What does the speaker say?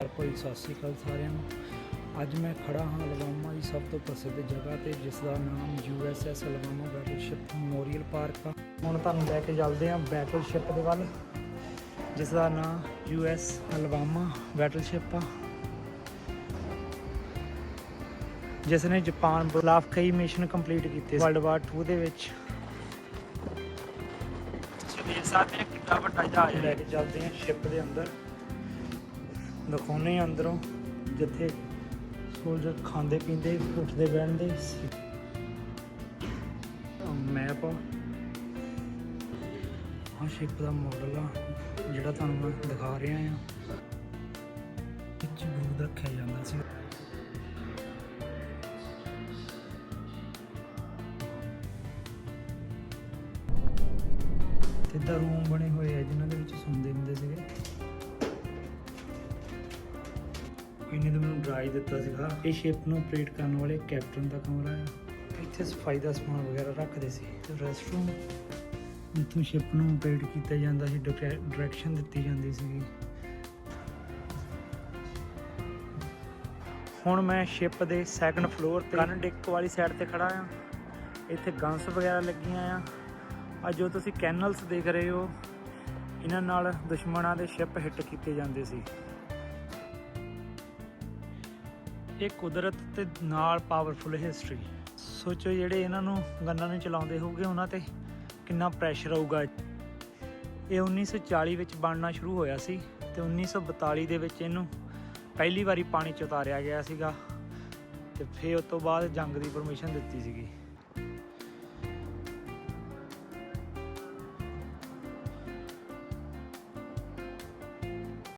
ਭਾਈ, ਸਤਿ ਸ਼੍ਰੀ ਅਕਾਲ ਸਾਰਿਆਂ ਨੂੰ। ਅੱਜ ਮੈਂ ਖੜਾ ਹਾਂ ਅਲਗਾਮਾ ਦੀ ਸਭ ਤੋਂ ਪ੍ਰਸਿੱਧ ਜਗ੍ਹਾ ਤੇ, ਜਿਸ ਦਾ ਨਾਮ ਯੂਐਸਐਸ ਅਲਗਾਮਾ ਬੈਟਲਸ਼ਿਪ ਮੈਮੋਰੀਅਲ ਪਾਰਕ ਆ। ਹੁਣ ਤੁਹਾਨੂੰ ਲੈ ਕੇ ਚੱਲਦੇ ਹਾਂ ਬੈਟਲਸ਼ਿਪ ਦੇ ਵੱਲ, ਜਿਸ ਦਾ ਨਾਮ ਯੂਐਸ ਅਲਗਾਮਾ ਬੈਟਲਸ਼ਿਪ ਆ। ਜਿਸ ਨੇ ਜਾਪਾਨ ਖਿਲਾਫ ਕਈ ਮਿਸ਼ਨ ਕੰਪਲੀਟ ਕੀਤੇ ਵਰਲਡ ਵਾਰ 2 ਦੇ ਵਿੱਚ। ਤੁਸੀਂ ਕਿੰਨਾ ਵੱਡਾ ਜਹਾਜ਼ ਲੈ ਕੇ ਚੱਲਦੇ ਹਾਂ ਸ਼ਿਪ ਦੇ ਅੰਦਰ। ਦਿਖਾਉਨੇ ਆ ਅੰਦਰੋਂ, ਜਿੱਥੇ ਸੋਲਜਰ ਖਾਂਦੇ ਪੀਂਦੇ, ਉੱਠਦੇ ਬਹਿੰਦੇ ਸੀ। ਮੈਪ ਆ। ਸ਼ਿਪ ਦਾ ਮਾਡਲ ਆ, ਜਿਹੜਾ ਤੁਹਾਨੂੰ ਮੈਂ ਦਿਖਾ ਰਿਹਾ ਆ ਵਿੱਚ ਬੂਦ ਰੱਖਿਆ ਜਾਂਦਾ ਸੀ। ਤੇ ਦਾ ਰੂਮ ਬਣੇ ਹੋਏ ਆ, ਜਿਨ੍ਹਾਂ ਦੇ ਵਿੱਚ ਸੁਣਦੇ ਹੁੰਦੇ ਸੀਗੇ। ਇਹਨੇ ਤਾਂ ਮੈਨੂੰ ਡਰਾਈ ਦਿੱਤਾ ਸੀਗਾ। ਇਹ ਸ਼ਿਪ ਨੂੰ ਆਪਰੇਟ ਕਰਨ ਵਾਲੇ ਕੈਪਟਨ ਦਾ ਕਮਰਾ ਹੈ ਇੱਥੇ ਸਫ਼ਾਈ ਦਾ ਸਮਾਨ ਵਗੈਰਾ ਰੱਖਦੇ ਸੀ। ਰੈਸਟਰੂਮ ਇੱਥੋਂ ਸ਼ਿਪ ਨੂੰ ਆਪਰੇਟ ਕੀਤਾ ਜਾਂਦਾ ਸੀ ਡਾਇਰੈਕਸ਼ਨ ਦਿੱਤੀ ਜਾਂਦੀ ਸੀਗੀ। ਹੁਣ ਮੈਂ ਸ਼ਿਪ ਦੇ ਸੈਕੰਡ ਫਲੋਰ ਤੇ ਗਨ ਡਿੱਕ ਵਾਲੀ ਸਾਈਡ ਤੇ ਖੜਾ ਆ। ਇੱਥੇ ਗਨਸ ਵਗੈਰਾ ਲੱਗੀਆਂ ਆ। ਆ ਜੋ ਤੁਸੀਂ ਕੈਨਲਸ ਦੇਖ ਰਹੇ ਹੋ, ਇਹਨਾਂ ਨਾਲ ਦੁਸ਼ਮਣਾਂ ਦੇ ਸ਼ਿਪ ਹਿੱਟ ਕੀਤੇ ਜਾਂਦੇ ਸੀ। ਇਹ ਕੁਦਰਤ ਤੇ ਨਾਲ ਪਾਵਰਫੁਲ ਹਿਸਟਰੀ ਸੋਚੋ ਜਿਹੜੇ ਇਹਨਾਂ ਨੂੰ ਗੰਨਾਂ ਨੂੰ ਚਲਾਉਂਦੇ ਹੋਗੇ ਉਹਨਾਂ ਤੇ ਕਿੰਨਾ ਪ੍ਰੈਸ਼ਰ ਆਊਗਾ। ਇਹ 1940 ਵਿੱਚ ਬਣਨਾ ਸ਼ੁਰੂ ਹੋਇਆ ਸੀ ਤੇ 1942 ਦੇ ਵਿੱਚ ਇਹਨੂੰ ਪਹਿਲੀ ਵਾਰੀ ਪਾਣੀ 'ਚ ਉਤਾਰਿਆ ਗਿਆ ਸੀਗਾ ਤੇ ਫਿਰ ਉਸ ਤੋਂ ਬਾਅਦ ਜੰਗ ਦੀ ਪਰਮਿਸ਼ਨ ਦਿੱਤੀ ਸੀਗੀ।